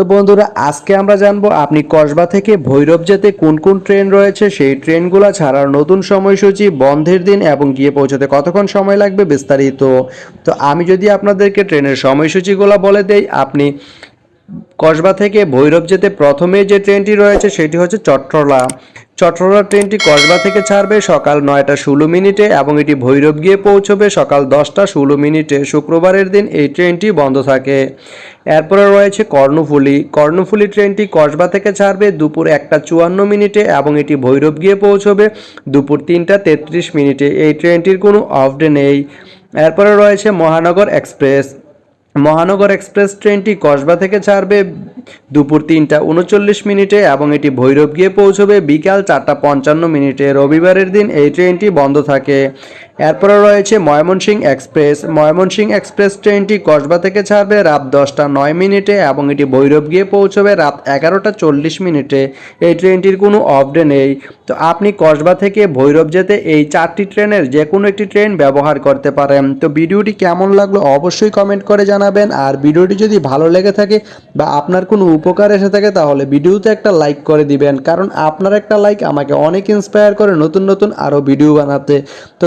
তো বন্ধুরা, আজকে আমরা জানব আপনি কসবা থেকে ভৈরব যেতে কোন কোন ট্রেন রয়েছে? সেই ট্রেনগুলো ছাড়ার নতুন সময়সূচি, বন্ধের দিন এবং গিয়ে পৌঁছতে কতক্ষণ সময় লাগবে বিস্তারিত। তো আমি যদি আপনাদেরকে ট্রেনের সময়সূচিগুলো বলে দেই, আপনি কসবা থেকে ভৈরব যেতে প্রথমে যে ট্রেনটি রয়েছে সেটি হচ্ছে চট্টলা চট্টলা ট্রেনটি কসবা থেকে ছাড়বে সকাল নয়টা ষোলো মিনিটে এবং এটি ভৈরব গিয়ে পৌঁছবে সকাল দশটা ষোলো মিনিটে। শুক্রবারের দিন এই ট্রেনটি বন্ধ থাকে। এরপরে রয়েছে কর্ণফুলি। কর্ণফুলি ট্রেনটি কসবা থেকে ছাড়বে দুপুর একটা চুয়ান্ন মিনিটে এবং এটি ভৈরব গিয়ে পৌঁছবে দুপুর তিনটা তেত্রিশ মিনিটে। এই ট্রেনটির কোনো অফ ডে নেই। এরপরে রয়েছে মহানগর এক্সপ্রেস। মহানগর এক্সপ্রেস ট্রেনটি কসবা থেকে ছাড়বে দুপুর তিনটা উনচল্লিশ মিনিটে এবং এটি ভৈরব গিয়ে পৌঁছবে বিকাল চারটা পঞ্চান্ন মিনিটে। রবিবারের দিন এই ট্রেনটি বন্ধ থাকে। এরপরে রয়েছে ময়মনসিং এক্সপ্রেস। ময়মনসিং এক্সপ্রেস ট্রেনটি কসবা থেকে ছাড়বে রাত দশটা নয় মিনিটে এবং এটি ভৈরব গিয়ে পৌঁছবে রাত এগারোটা চল্লিশ মিনিটে। এই ট্রেনটির কোনো অফ ডে নেই। তো আপনি কসবা থেকে ভৈরব যেতে এই চারটি ট্রেনের যে কোনো একটি ট্রেন ব্যবহার করতে পারেন। তো ভিডিওটি কেমন লাগল অবশ্যই কমেন্ট করে জানাবেন। আর ভিডিওটি যদি ভালো লেগে থাকে বা আপনার কোনো উপকার এসে থাকে তাহলে ভিডিওতে একটা লাইক করে দিবেন। কারণ আপনার একটা লাইক আমাকে অনেক ইন্সপায়ার করে নতুন নতুন আরও ভিডিও বানাতে। তো